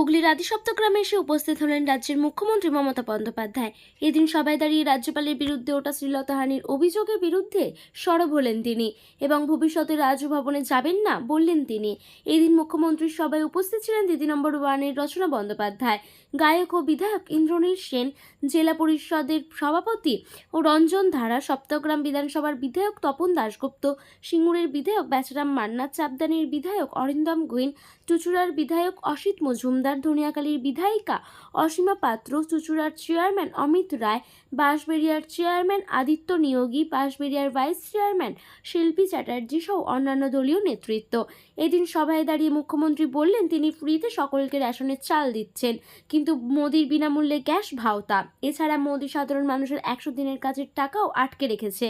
হুগলির আদিসপ্তগ্রামে এসে উপস্থিত হলেন রাজ্যের মুখ্যমন্ত্রী মমতা বন্দ্যোপাধ্যায়। এদিন সবাই দাঁড়িয়ে রাজ্যপালের বিরুদ্ধে ওটা শ্লীলতাহানির অভিযোগের বিরুদ্ধে সরব হলেন তিনি এবং ভবিষ্যতে রাজভবনে যাবেন না বললেন তিনি। এদিন মুখ্যমন্ত্রীর সবাই উপস্থিত ছিলেন দিদি নম্বর ওয়ানের রচনা বন্দ্যোপাধ্যায়। গায়ক ও বিধায়ক ইন্দ্রনীল সেন, জেলা পরিষদের সভাপতি ও রঞ্জন ধারা, সপ্তগ্রাম বিধানসভার বিধায়ক তপন দাশগুপ্ত, সিঙ্গুরের বিধায়ক বেচারাম মান্না, চাপদানির বিধায়ক অরিন্দম গুইন, চুচুড়ার বিধায়ক অসিত মজুমদার ধনিয়াকালীর বিধায়িকা অসীমা পাত্র চুচুড়ার চেয়ারম্যান অমিত রায় বাঁশবেড়িয়ার চেয়ারম্যান আদিত্য নিয়োগী, বাঁশবেড়িয়ার ভাইস চেয়ারম্যান শিল্পী চ্যাটার্জি সহ অন্যান্য দলীয় নেতৃত্ব। এদিন সভায় দাঁড়িয়ে মুখ্যমন্ত্রী বললেন, তিনি ফ্রিতে সকলকে রেশনের চাল দিচ্ছেন, কিন্তু মোদির বিনামূল্যে গ্যাস ভাওতা। এছাড়া মোদি সাধারণ মানুষের একশো দিনের কাজের টাকাও আটকে রেখেছে।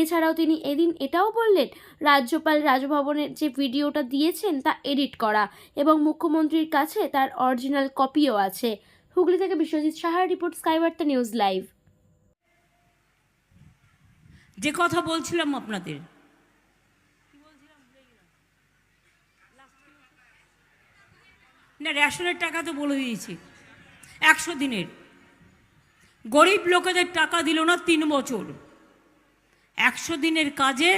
এছাড়াও তিনি এদিন এটাও বললেন, রাজ্যপাল রাজভবনের যে ভিডিওটা দিয়েছেন তা এডিট করা এবং মুখ্যমন্ত্রীর কাছে তার অরিজিনাল কপিও আছে। হুগলি থেকে বিশ্বজিৎ সাহার রিপোর্ট স্কাইবার্তা নিউজ লাইভ। যে কথা বলছিলাম আপনাদের। না, রেশনের টাকা তো বলে দিয়েছি। একশো দিনের। গরিব লোকেদের টাকা দিল না তিন বছর। একশো দিনের কাজে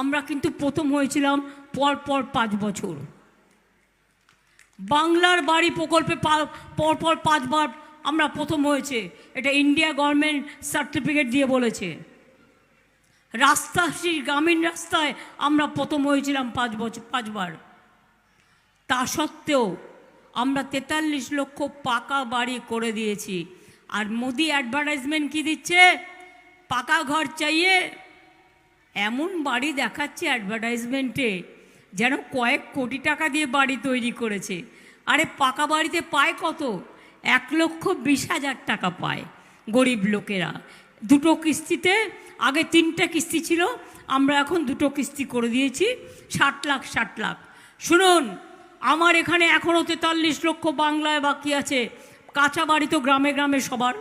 আমরা কিন্তু প্রথম হয়েছিলাম পর পর পাঁচ বছর। বাংলার বাড়ি প্রকল্পে পর পর পাঁচবার আমরা প্রথম হয়েছে। এটা ইন্ডিয়া গভর্নমেন্ট সার্টিফিকেট দিয়ে বলেছে। রাস্তা, সেই গ্রামীণ রাস্তায় আমরা প্রথম হয়েছিলাম পাঁচ বছর, পাঁচবার। তা সত্ত্বেও আমরা তেতাল্লিশ লক্ষ পাকা বাড়ি করে দিয়েছি। আর মোদি অ্যাডভার্টাইজমেন্ট কি দিচ্ছে? পাকা ঘর চাইয়ে এমন বাড়ি দেখাচ্ছে অ্যাডভার্টাইজমেন্টে যেন কয়েক কোটি টাকা দিয়ে বাড়ি তৈরি করেছে। আরে পাকা বাড়িতে পায় কত? এক লক্ষ বিশ হাজার টাকা পায় গরিব লোকেরা। দুটো কিস্তিতে, আগে তিনটে কিস্তি ছিল, আমরা এখন দুটো কিস্তি করে দিয়েছি, ষাট লাখ ষাট লাখ। শুনুন, আমার এখানে এখনও তেতাল্লিশ লক্ষ বাংলায় বাকি আছে, কাঁচা বাড়ি তো গ্রামে গ্রামে সবার।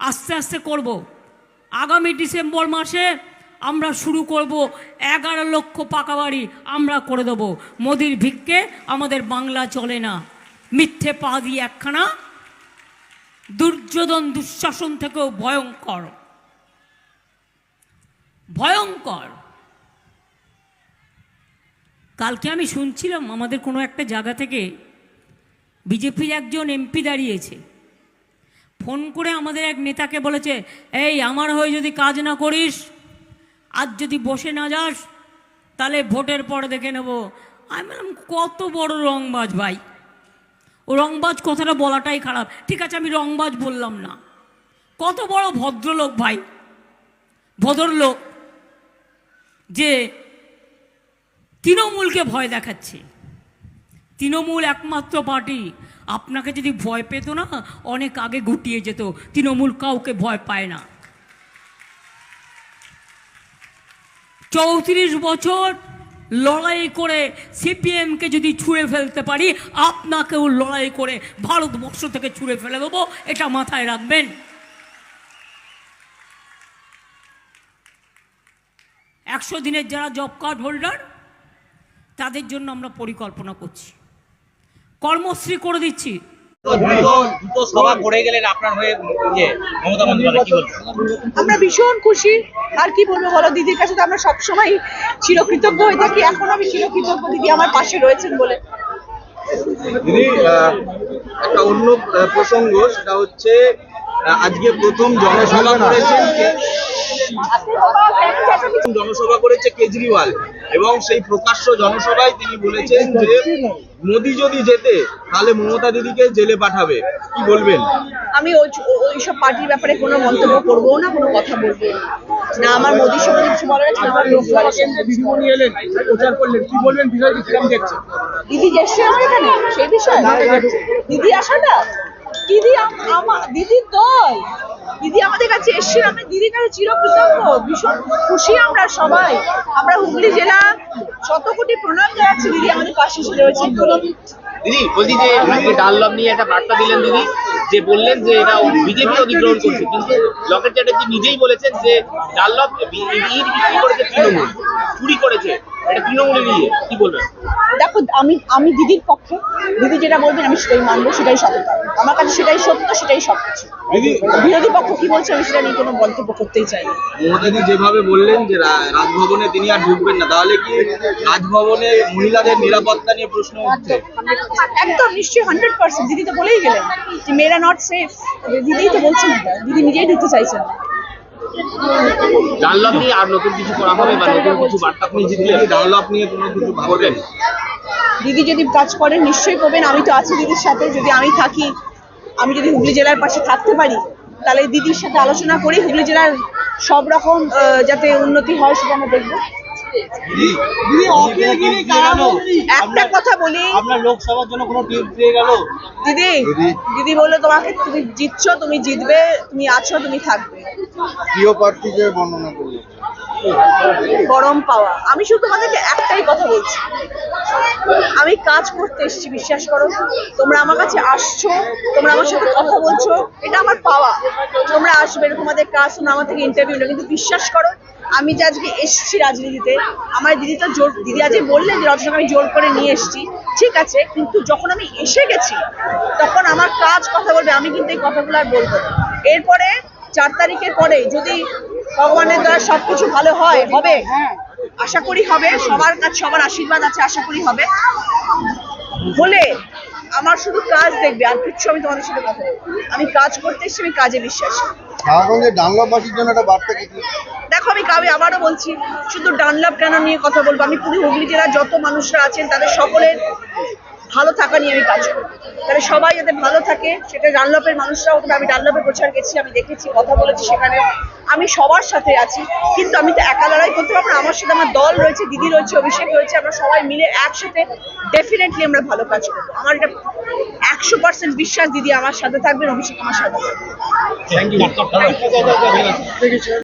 আস্তে আস্তে করব। আগামী ডিসেম্বর মাসে আমরা শুরু করব, এগারো লক্ষ পাকা বাড়ি আমরা করে দেব। মোদির ভিক্ষে আমাদের বাংলা চলে না। মিথ্যে পা দিয়ে একখানা দুর্যোধন দুঃশাসন থেকেও ভয়ঙ্কর। ভয়ঙ্কর। কালকে আমি শুনছিলাম, আমাদের কোনো একটা জায়গা থেকে বিজেপির একজন এমপি দাঁড়িয়েছে। ফোন করে আমাদের এক নেতাকে বলেছে, এই, আমার হয়ে যদি কাজ না করিস, আজ যদি বসে না যাস, তাহলে ভোটের পরে দেখে নেব। আমি বললাম, কত বড় রংবাজ ভাই। ও রংবাজ কথাটা বলাটাই খারাপ। ঠিক আছে, আমি রংবাজ বললাম না। কত বড় ভদ্রলোক ভাই, ভদ্রলোক, যে তৃণমূলকে ভয় দেখাচ্ছে। তৃণমূল একমাত্র পার্টি। আপনাকে যদি ভয় পেত না, অনেক আগে গুটিয়ে যেত। তৃণমূল কাউকে ভয় পায় না। চৌত্রিশ বছর লড়াই করে সিপিএমকে যদি ছুঁড়ে ফেলতে পারি, আপনাকেও লড়াই করে ভারতবর্ষ থেকে ছুঁড়ে ফেলে দেবো। এটা মাথায় রাখবেন। একশো দিনের যারা জব কার্ড হোল্ডার তাদের জন্য আমরা পরিকল্পনা করছি। কর্মশ্রী করে দিচ্ছি। দুটো দুটো সভা করে গেলেন আপনার হয়ে মমতা বন্দ্যোপাধ্যায় আমরা ভীষণ খুশি। আর কি বলব বলো দিদির কাছে তো আমরা সবসময় চিরকৃতজ্ঞ হয়ে থাকি। এখন আমি চিরকৃতজ্ঞ দিদি আমার পাশে রয়েছেন বলে। দিদি আহ, একটা অন্য প্রসঙ্গ সেটা হচ্ছে আহ, আজকে প্রথম জনসভা করেছেন প্রথম জনসভা করেছে কেজরিওয়াল। এবং সেই প্রকাশ্য জনসভায় তিনি বলেছেন যে মোদি যদি যেতে তাহলে মমতা দিদিকে জেলে পাঠাবে। কি বলবেন? আমি ওইসব পার্টির ব্যাপারে কোনো মন্তব্য করব না কোনো কথা বলব না। না আমার মোদির সম্বন্ধে কিছু বলার আছে আমার লোকসভা দিদিমণি এলেন প্রচার করলেন কি বলবেন বিষয়টি কিরম দেখছেন দিদি এসছে আমার এখানে? সেই বিষয়? দিদি আসাটা দিদি আম- আমা- দিদি দল। দিদি আমাদের কাছে এসছে আমি দিদির কাছে চিরকৃতজ্ঞ। ভীষণ খুশি আমরা সবাই। আমরা হুগলি জেলা শত কোটি প্রণাম জানাচ্ছি দিদি আমাদের পাশে এসে রয়েছেন দিদি, বলছি যে ডানলভ নিয়ে একটা বার্তা দিলেন দিদি, যে বললেন যে এটা বিজেপি অধিগ্রহণ করছে। কিন্তু লকেট চ্যাটার্জি নিজেই বলেছেন যে ডানলভ ইট বিক্রি করেছে তৃণমূল? চুরি করেছে। বলবেন? দেখো আমি আমি দিদির পক্ষে দিদি যেটা বলবেন আমি সেটাই মানবো সেটাই সততা আমার কাছে সেটাই সত্য সেটাই সব কিছু বিরোধী পক্ষ কি বলছে আমি সেটা নিয়ে কোনো মন্তব্য করতেই চাই মমতাদি যেভাবে বললেন যে রাজভবনে তিনি আর ঢুকবেন না তাহলে কি রাজভবনে মহিলাদের নিরাপত্তা নিয়ে প্রশ্ন উঠছে? একদম নিশ্চয়ই হান্ড্রেড পার্সেন্ট দিদি তো বলেই গেলেন যে মেয়েরা নট সেফ দিদিই তো বলছেন দিদি নিজেই ঢুকতে চাইছেন। না। ডানলভ নিয়ে আর নতুন কিছু করা হবে বা নতুন কিছু বার্তা আপনি জিতলে ডানলপ নিয়ে কোনো কিছু দিদি যদি কাজ করেন, নিশ্চয়ই করবেন। আমি তো আছি দিদির সাথে। যদি আমি থাকি, আমি যদি হুগলি জেলার পাশে থাকতে পারি, তাহলে দিদির সাথে আলোচনা করে। হুগলি জেলার সব রকম যাতে উন্নতি হয় সেটা আমরা দেখব। একটা কথা বলি। আপনার লোকসভার জন্য কোনো টিপ পেয়ে গেল? দিদি দিদি। বলল তোমাকে তুমি জিতছো তুমি জিতবে তুমি আছো তুমি থাকবে। প্রিয় প্রার্থীকে বর্ণনা করল গরম পাওয়া। আমি শুধু তোমাদেরকে একটাই কথা বলছি। আমি কাজ করতে এসেছি বিশ্বাস করো। তোমরা আমার কাছে আসছো তোমরা আমার সাথে কথা বলছো এটা আমার পাওয়া। তোমরা আসবে এরকম আমাদের কাজ তোমরা আমার থেকে ইন্টারভিউ কিন্তু বিশ্বাস করো আমি যে আজকে এসেছি রাজনীতিতে, আমার দিদি তো জোর দিদি আজকে বললেন যে রচনাকে আমি জোর করে নিয়ে এসেছি। ঠিক আছে, কিন্তু যখন আমি এসে গেছি, তখন আমার কাজ কথা বলবে, আমি কিন্তু এই কথাগুলো আর বলব এরপরে চার তারিখের পরে যদি ভগবানের দ্বারা সবকিছু ভালো হয়, হবে? আশা করি হবে। সবার কাছে সবার আশীর্বাদ আছে, আশা করি হবে। হলে আমার শুধু কাজ দেখবে, আর কিচ্ছু আমি তোমাদের সাথে কথা বলব আমি কাজ করতে এসেছি, আমি কাজে বিশ্বাসী। ডানলভবাসীর জন্য একটা বার্তা কিছু আমি কাবে আবারও বলছি শুধু ডানলাভ কেন নিয়ে কথা বলব? আমি পুরো হুগলি জেলার যত মানুষরা আছেন তাদের সকলের ভালো থাকা নিয়ে আমি কাজ করি তাহলে সবাই যাতে ভালো থাকে সেটা ডানলপের মানুষরাও আমি ডানলপের প্রচার গেছি আমি দেখেছি কথা বলেছি সেখানে আমি সবার সাথে আছি কিন্তু আমি তো একা লড়াই করতে পারব আমার সাথে আমার দল রয়েছে দিদি রয়েছে অভিষেক রয়েছে আমরা সবাই মিলে একসাথে ডেফিনেটলি আমরা ভালো কাজ করব। আমার এটা একশো পার্সেন্ট বিশ্বাস দিদি আমার সাথে থাকবেন অভিষেক আমার সাথে থাকবেন।